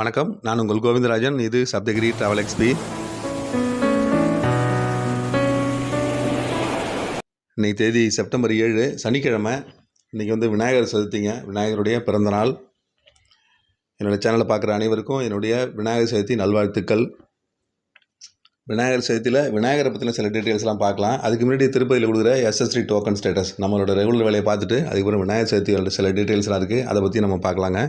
வணக்கம். நான் உங்கள் கோவிந்தராஜன். இது சப்தகிரி ட்ராவல் எக்ஸ்பி இன்னைக்கு தேதி செப்டம்பர் ஏழு. சனிக்கிழமை. இன்றைக்கி வந்து விநாயகர் சதுர்த்திங்க. விநாயகருடைய பிறந்தநாள் என்னோடய சேனலை பார்க்குற அனைவருக்கும் என்னுடைய விநாயகர் சதுர்த்தி நல்வாழ்த்துக்கள். விநாயகர் சதுர்த்தியில் விநாயகரை பற்றின சில டீட்டெயில்ஸ்லாம் பார்க்கலாம். அதுக்கு முன்னாடி திருப்பதியில் கொடுக்குற எஸ்எஸ்டி டோக்கன் ஸ்டேட்டஸ் நம்மளோட ரெகுலர் வேலையை பார்த்துட்டு அதுக்கப்புறம் விநாயகர் சதுர்த்தியோட சில டீட்டெயில்ஸ்லாம் இருக்குது அதை பற்றி நம்ம பார்க்கலாங்க.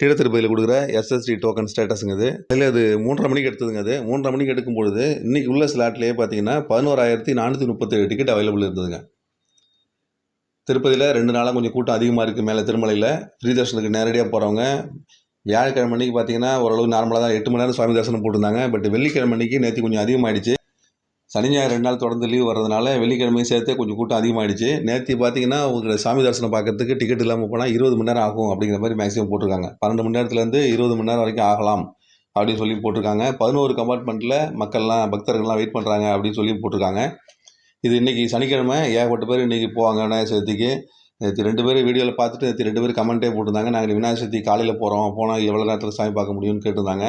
கீழ திருப்பதியில் கொடுக்குற எஸ்எஸ்டி டோக்கன் ஸ்டேட்டஸுங்க இது. அதில் அது மூன்றரை மணிக்கு எடுத்ததுங்க அது மூன்றரை மணிக்கு எடுக்கும் பொழுது இன்றைக்கி உள்ள ஸ்லாட்லேயே பார்த்தீங்கன்னா பதினோராயிரத்தி நானூற்றி முப்பத்தேழு டிக்கெட் அவைலபிள் இருந்ததுங்க. திருப்பதியில் ரெண்டு நாளாக கொஞ்சம் கூட்டம் அதிகமாக இருக்குது மேலே திருமலையில். ஃப்ரீ நேரடியாக போகிறவங்க வியாழக்கிழமை அன்னைக்கு பார்த்தீங்கன்னா ஓரளவு நார்மலாக தான் எட்டு மணி நேரம் சுவாமி தரிசனம் போட்டிருந்தாங்க. பட் வெள்ளிக்கிழமை அன்றைக்கி நேற்று கொஞ்சம் அதிகமாகிடுச்சு சனி ஞாயிறு ரெண்டு நாள் தொடர்ந்து லீவ் வர்றதுனால வெள்ளிக்கிழமையும் சேர்த்தே கொஞ்சம் கூட்டம் அதிகமாகிடுச்சு நேற்று பார்த்தீங்கன்னா உங்களுக்கு சாமி தரிசனம் பார்க்கறதுக்கு டிக்கெட் இல்லாமல் போனால் இருபது மணி நேரம் ஆகும் அப்படிங்கிற மாதிரி மேக்ஸிமம் போட்டிருக்காங்க. பன்னெண்டு மணி நேரத்துலேருந்து இருபது மணி நேரம் வரைக்கும் ஆகலாம் அப்படின்னு சொல்லி போட்டிருக்காங்க. பதினோரு கம்பார்ட்மெண்ட்டில் மக்கள்லாம் பக்தர்கள்லாம் வெயிட் பண்ணுறாங்க அப்படின்னு சொல்லி போட்டிருக்காங்க. இது இன்றைக்கி சனிக்கிழமை ஏகப்பட்ட பேர் இன்றைக்கி போவாங்க விநாயகர் சதுர்த்திக்கு. நேற்று ரெண்டு பேரும் வீடியோவில் பார்த்துட்டு நேற்று ரெண்டு பேரும் கமெண்ட்டே போட்டிருந்தாங்க. நாங்கள் விநாயகர் சதுர்த்தி காலையில் போகிறோம் போனால் எவ்வளோ நேரத்தில் சாமி பார்க்க முடியும்னு கேட்டிருந்தாங்க.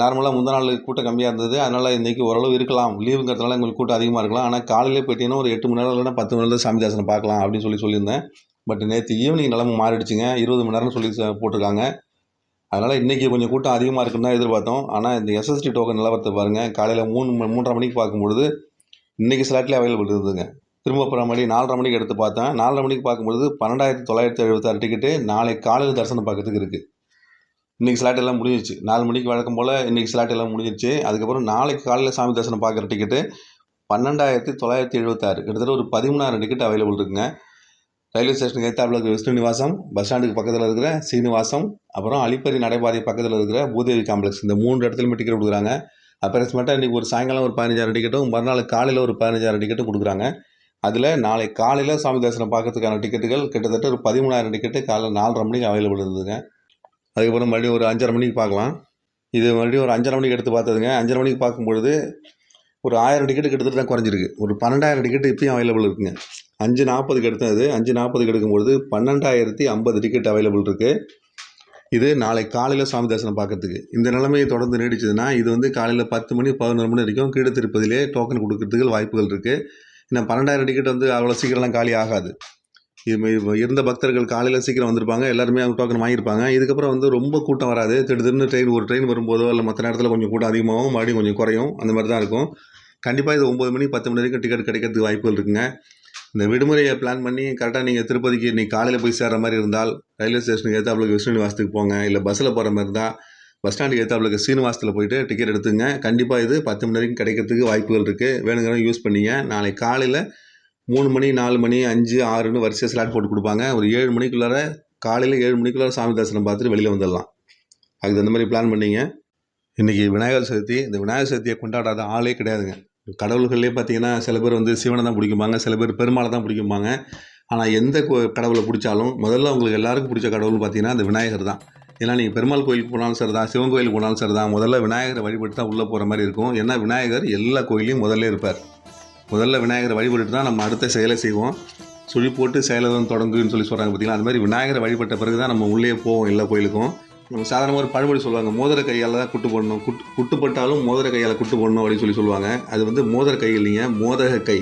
நார்மலாக முந்தின நாள் கூட்டம் கம்மியாக இருந்தது. அதனால் இன்றைக்கி ஓரளவு இருக்கலாம். லீவுங்கிறதுனால உங்களுக்கு கூட்டம் அதிகமாக இருக்கலாம். ஆனால் காலையிலே போயிட்டீங்கன்னா ஒரு எட்டு மணி நேரம் இல்லைன்னா பத்து மணி நேரம் சாமி தரிசனம் பார்க்கலாம் அப்படின்னு சொல்லி சொல்லியிருந்தேன். பட் நேற்று ஈவினிங் நிலமை மாறிடுச்சுங்க. இருபது மணி நேரம்னு சொல்லி போட்டிருக்காங்க. அதனால் இன்றைக்கி கொஞ்சம் கூட்டம் அதிகமாக இருக்குன்னு தான் எதிர்பார்த்தோம். ஆனால் இந்த எஸ்எஸ்டி டோக்கன் நிலவரத்தை பாருங்கள் காலையில் மூணு மூன்றரை மணிக்கு பார்க்கும்பொழுது இன்றைக்கி ஸ்லாட்லேயே அவைலபிள் இருந்ததுங்க. திரும்ப அப்புறம் மணி நாலரை மணிக்கு எடுத்து பார்த்தேன். நாலரை மணிக்கு பார்க்கும்பொழுது பன்னெண்டாயிரத்தி தொள்ளாயிரத்தி எழுபத்தாறு டிக்கெட்டு நாளை காலையில் தரிசனம் பார்க்கறதுக்கு இருக்குது இன்றைக்கி ஸ்லாட் எல்லாம் முடிஞ்சிச்சு நாலு மணிக்கு வழக்கம் போல் இன்றைக்கி ஸ்லாட் எல்லாம் முடிஞ்சிச்சு அதுக்கப்புறம் நாளைக்கு காலையில் சாமி தரிசனம் பார்க்குற டிக்கெட்டு பன்னெண்டாயிரத்தி தொள்ளாயிரத்தி எழுபத்தாறு கிட்டத்தட்ட ஒரு பதிமூணாயிரம் டிக்கெட் அவைலபிள் இருக்குங்க. ரயில்வே ஸ்டேஷனுக்கு எத்தாப்பில் இருக்கிற விஷ்ணு நிவாசம் பஸ் ஸ்டாண்டுக்கு பக்கத்தில் இருக்கிற சீனிவாசம் அப்புறம் அலிப்பரி நடைபாதை பக்கத்தில் இருக்கிற பூதேவி காம்ப்ளெக்ஸ் இந்த மூணு இடத்துலையுமே டிக்கெட் கொடுக்குறாங்க. அப்ராக்சிமேட்டாக இன்றைக்கி ஒரு சாயங்காலம் ஒரு பதினஞ்சாயிரம் டிக்கெட்டும் மறுநாள் காலையில் ஒரு பதினஞ்சாயிரம் டிக்கெட்டும் கொடுக்குறாங்க. அதில் நாளை காலையில் சாமி தரிசனம் பார்க்கறதுக்கான டிக்கெட்டுகள் கிட்டத்தட்ட ஒரு பதிமூணாயிரம் டிக்கெட்டு காலையில் நாலரை மணிக்கு அவைலபிள் இருந்ததுங்க. அதுக்கப்புறம் மறுபடியும் ஒரு அஞ்சரை மணிக்கு பார்க்கலாம். இது மறுபடியும் ஒரு அஞ்சரை மணிக்கு எடுத்து பார்த்ததுங்க. அஞ்சரை மணிக்கு பார்க்கும்பொழுது ஒரு ஆயிரம் டிக்கெட் கிட்டத்தட்ட தான் குறைஞ்சிருக்கு. ஒரு பன்னெண்டாயிரம் டிக்கெட் இப்பயும் அவைலபிள் இருக்குங்க. அஞ்சு நாற்பதுக்கு எடுத்தது அஞ்சு நாற்பதுக்கு எடுக்கும்பொழுது பன்னெண்டாயிரத்தி ஐம்பது டிக்கெட் அவைலபிள் இருக்குது இது நாளை காலையில் சாமி தரிசனம் பார்க்கறதுக்கு. இந்த நிலைமையை தொடர்ந்து நீடிச்சதுன்னா இது வந்து காலையில் பத்து மணி பதினொரு மணி வரைக்கும் கீழே திருப்பதிலே டோக்கன் கொடுக்கறதுக்கு வாய்ப்புகள் இருக்குது இன்னும் பன்னெண்டாயிரம் டிக்கெட் வந்து அவ்வளோ சீக்கிரம்லாம் காலி ஆகாது. இது இருந்த பக்தர்கள் காலையில் சீக்கிரம் வந்திருப்பாங்க எல்லாருமே அவங்க டோக்கன் வாங்கியிருப்பாங்க. இதுக்கப்புறம் வந்து ரொம்ப கூட்டம் வராது. திடீர்னு ட்ரெயின் ஒரு ட்ரெயின் வரும்போதோ இல்லை மற்ற நேரத்தில் கொஞ்சம் கூட்டம் அதிகமாகவும் மறுபடியும் கொஞ்சம் குறையும். அந்த மாதிரி தான் இருக்கும். கண்டிப்பாக இது ஒம்பது மணி பத்து மணி வரைக்கும் டிக்கெட் கிடைக்கிறதுக்கு வாய்ப்புகள் இருக்குங்க. இந்த விடுமுறையை பிளான் பண்ணி கரெக்டாக நீங்கள் திருப்பதிக்கு இன்றைக்கி காலையில் போய் சேர்ற மாதிரி இருந்தால் ரயில்வே ஸ்டேஷனுக்கு ஏற்றாப்புல விஷ்ணு நிவாசத்துக்கு போங்க. இல்லை பஸ்ஸில் போகிற மாதிரி இருந்தால் பஸ் ஸ்டாண்டுக்கு ஏற்றாப்புல சீனிவாசத்தில் போயிட்டு டிக்கெட் எடுத்துங்க. கண்டிப்பாக இது பத்து மணி வரைக்கும் கிடைக்கிறதுக்கு வாய்ப்புகள் இருக்குது வேணுங்கிறவங்க யூஸ் பண்ணிங்க. நாளைக்கு காலையில் மூணு மணி நாலு மணி அஞ்சு ஆறுன்னு வரிசையாக ஸ்லாட் போட்டு கொடுப்பாங்க. ஒரு ஏழு மணிக்குள்ளார காலையில் ஏழு மணிக்குள்ளார சாமி தரிசனம் பார்த்துட்டு வெளியில் வந்துடலாம். அதுக்கு தகுந்த மாதிரி பிளான் பண்ணிங்க. இன்றைக்கி விநாயகர் சதுர்த்தி. இந்த விநாயகர் சதுர்த்தியை கொண்டாடாத ஆளே கிடையாதுங்க. கடவுள்கள்லேயே பார்த்தீங்கன்னா சில பேர் வந்து சிவனை தான் பிடிக்கும்பாங்க சில பேர் பெருமாளை தான் பிடிக்கும்பாங்க. ஆனால் எந்த கோ- கடவுளை பிடிச்சாலும் முதல்ல உங்களுக்கு எல்லாருக்கும் பிடிச்ச கடவுள் பார்த்தீங்கன்னா அந்த விநாயகர் தான். ஏன்னா நீங்கள் பெருமாள் கோயிலுக்கு போனாலும் சரி தான் சிவன் கோயிலுக்கு போனாலும் சரி தான் முதல்ல விநாயகரை வழிபட்டு தான் உள்ளே போகிற மாதிரி இருக்கும். ஏன்னா விநாயகர் எல்லா கோயிலையும் முதல்ல இருப்பார். முதல்ல விநாயகரை வழிபட்டு தான் நம்ம அடுத்த செயலை செய்வோம். சுழி போட்டு செயலதும் தொடங்குன்னு சொல்லி சொல்கிறாங்க பார்த்தீங்களா அந்த மாதிரி விநாயகரை வழிபட்ட பிறகு தான் நம்ம உள்ளே போவோம் எல்லா கோயிலுக்கும். நம்ம சாதாரணமாக ஒரு பழமொழி சொல்லுவாங்க மோதிர கையால் தான் குட்டு போடணும். குட்டு குட்டுப்பட்டாலும் மோதிர கையால் குட்டு போடணும் அப்படின்னு சொல்லி சொல்லுவாங்க. அது வந்து மோதிர கை இல்லைங்க மோதக கை.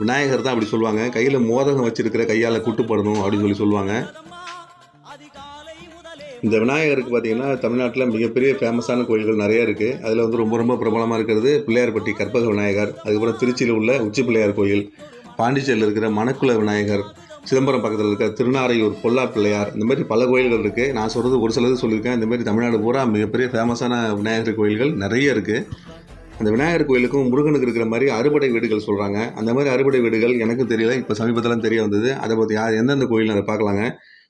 விநாயகர் தான் அப்படி சொல்லுவாங்க. கையில் மோதகம் வச்சுருக்கிற கையால் குட்டுப்படணும் அப்படின்னு சொல்லி சொல்லுவாங்க. இந்த விநாயகருக்கு பார்த்தீங்கன்னா தமிழ்நாட்டில் மிகப்பெரிய ஃபேமஸான கோயில்கள் நிறைய இருக்குது அதில் வந்து ரொம்ப ரொம்ப பிரபலமாக இருக்கிறது பிள்ளையார்பட்டி கற்பக விநாயகர் அதுக்கப்புறம் திருச்சியில் உள்ள உச்சி பிள்ளையார் கோயில் பாண்டிச்சேரியில் இருக்கிற மணக்குள விநாயகர் சிதம்பரம் பக்கத்தில் இருக்கிற திருநாரையூர் பொல்லா பிள்ளையார் இந்த மாதிரி பல கோயில்கள் இருக்குது நான் சொல்கிறது ஒரு சிலது சொல்லியிருக்கேன். இந்த மாதிரி தமிழ்நாடு பூரா மிகப்பெரிய ஃபேமஸான விநாயகர் கோயில்கள் நிறைய இருக்குது அந்த விநாயகர் கோயிலுக்கும் முருகனுக்கு இருக்கிற மாதிரி அறுபடை வீடுகள் சொல்கிறாங்க அந்த மாதிரி அறுபடை வீடுகள் எனக்கும் தெரியல இப்போ சமீபத்தில் தெரிய வந்தது. அதை பற்றி யார் எந்தெந்த கோயில் அதை பார்க்கலாங்க.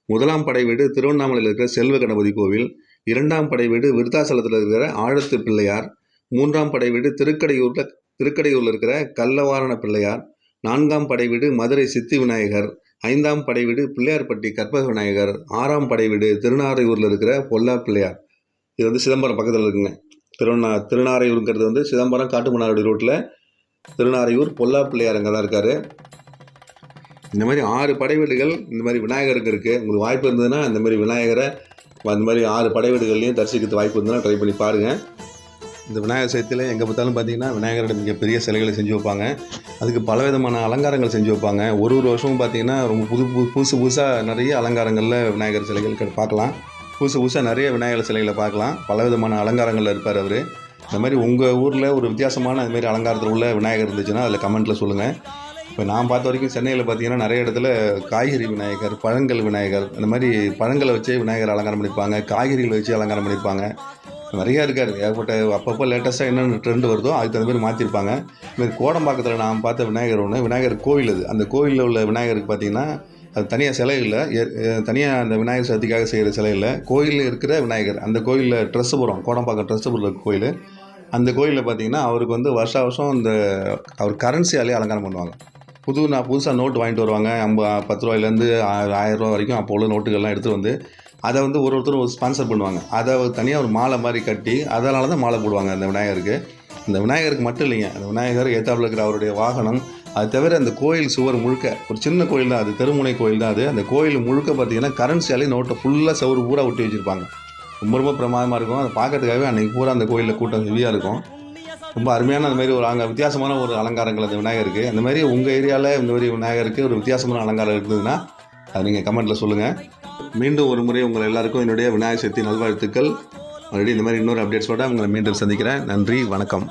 முதலாம் படை வீடு திருவண்ணாமலையில் இருக்கிற செல்வ கணபதி கோவில் இரண்டாம் படை வீடு விருத்தாசலத்தில் இருக்கிற ஆழத்து பிள்ளையார் மூன்றாம் படை வீடு திருக்கடையூரில் திருக்கடையூரில் இருக்கிற கல்லவாரண பிள்ளையார் நான்காம் படை வீடு மதுரை சித்தி விநாயகர் ஐந்தாம் படை வீடு பிள்ளையார்பட்டி கற்பக விநாயகர் ஆறாம் படை வீடு திருநாரையூரில் இருக்கிற பொல்லா பிள்ளையார். இது வந்து சிதம்பரம் பக்கத்தில் இருக்குங்க. திருவண்ணா திருநாரையூருங்கிறது வந்து சிதம்பரம் காட்டுமன்னாடி ரோட்டில் திருநாரையூர் பொல்லா பிள்ளையார் அங்கே தான் இருக்கார். இந்த மாதிரி ஆறு படை வீடுகள் இந்த மாதிரி விநாயகருக்கு இருக்குது உங்களுக்கு வாய்ப்பு இருந்ததுன்னா இந்த மாதிரி விநாயகரை அந்த மாதிரி ஆறு படைவீடுகள்லையும் தரிசிக்கிறது வாய்ப்பு இருந்ததுன்னா ட்ரை பண்ணி பாருங்கள் இந்த விநாயகர் சதுர்த்தியில் எங்கே பார்த்தாலும் பார்த்தீங்கன்னா விநாயகரோட மிகப்பெரிய சிலைகளை செஞ்சு வைப்பாங்க. அதுக்கு பல விதமான அலங்காரங்கள் செஞ்சு வைப்பாங்க. ஒரு ஒரு வருஷமும் பார்த்தீங்கன்னா ரொம்ப புது புது புதுசு புதுசாக நிறைய அலங்காரங்களில் விநாயகர் சிலைகள் பார்க்கலாம் புதுசு புதுசாக நிறைய விநாயகர் சிலைகளை பார்க்கலாம் பல விதமான அலங்காரங்களில் இருப்பார் அவர். இந்த மாதிரி உங்கள் ஊரில் ஒரு வித்தியாசமான அதுமாரி அலங்காரத்தில் உள்ள விநாயகர் இருந்துச்சுன்னா அதில் கமெண்ட்டில் சொல்லுங்கள் இப்போ நான் பார்த்த வரைக்கும் சென்னையில் பார்த்தீங்கன்னா நிறைய இடத்துல காய்கறி விநாயகர் பழங்கள் விநாயகர் இந்த மாதிரி பழங்களை வச்சு விநாயகர் அலங்காரம் பண்ணியிருப்பாங்க காய்கறிகளை வச்சு அலங்காரம் பண்ணியிருப்பாங்க நிறையா இருக்கார். ஏகப்பட்ட அப்பப்போ லேட்டஸ்ட்டாக என்னென்ன ட்ரெண்ட் வருதோ அதுக்கு தகுந்த மாதிரி மாற்றிருப்பாங்க இதுமாரி கோடம்பாக்கத்தில் நான் பார்த்த விநாயகர் ஒன்று விநாயகர் கோவில் அது. அந்த கோவிலில் உள்ள விநாயகருக்கு பார்த்தீங்கன்னா அது தனியாக சிலை இல்லை. தனியாக அந்த விநாயகர் சதுர்த்திக்காக செய்கிற சிலை இல்லை. கோயிலில் இருக்கிற விநாயகர். அந்த கோயிலில் ட்ரெஸ்ஸுபுரம் கோடம்பாக்கம் ட்ரெஸ்ஸுபுரம் கோயில் அந்த கோயிலில் பார்த்தீங்கன்னா அவருக்கு வந்து வருஷா வருஷம் இந்த அவர் கரன்சியாலே அலங்காரம் பண்ணுவாங்க. புது நான் புதுசாக நோட்டு வாங்கிட்டு வருவாங்க. ஐம்ப பத்து ரூபாயிலேருந்து ஆயிரம் ரூபா வரைக்கும் அப்போ உள்ள நோட்டுகள்லாம் எடுத்து வந்து அதை வந்து ஒரு ஒருத்தரும் ஒரு ஸ்பான்சர் பண்ணுவாங்க. அதை தனியாக ஒரு மாலை மாதிரி கட்டி அதனால தான் மாலை போடுவாங்க அந்த விநாயகருக்கு. அந்த விநாயகருக்கு மட்டும் இல்லைங்க. அந்த விநாயகர் ஏத்தாப்பில் இருக்கிற அவருடைய வாகனம் அது தவிர அந்த கோயில் சுவர் முழுக்க ஒரு சின்ன கோயில் தான் அது தெருமுனை கோயில் தான் அது. அந்த கோயில் முழுக்க பார்த்தீங்கன்னா கரன்சியாலே நோட்டை ஃபுல்லாக சவுறு பூரா ஒட்டி வச்சுருப்பாங்க. ரொம்ப ரொம்ப பிரமாதமாக இருக்கும். அதை பார்க்கறதுக்காகவே அன்றைக்கி பூரா அந்த கோயிலில் கூட்டம் ஹெவியாக இருக்கும். ரொம்ப அருமையான அந்த மாதிரி ஒரு அங்கே வித்தியாசமான ஒரு அலங்காரங்கள் அந்த விநாயகருக்கு. அந்த மாதிரி உங்கள் ஏரியாவில் இந்த மாதிரி விநாயகருக்கு ஒரு வித்தியாசமான அலங்காரம் இருந்ததுன்னா அதை நீங்கள் கமெண்ட்டில் சொல்லுங்கள் மீண்டும் ஒரு முறை உங்கள் எல்லாருக்கும் என்னுடைய விநாயகர் சதுர்த்தி நல்வாழ்த்துக்கள். மறுபடியும் இந்த மாதிரி இன்னொரு அப்டேட்ஸோட உங்களை மீண்டும் சந்திக்கிறேன். நன்றி வணக்கம்.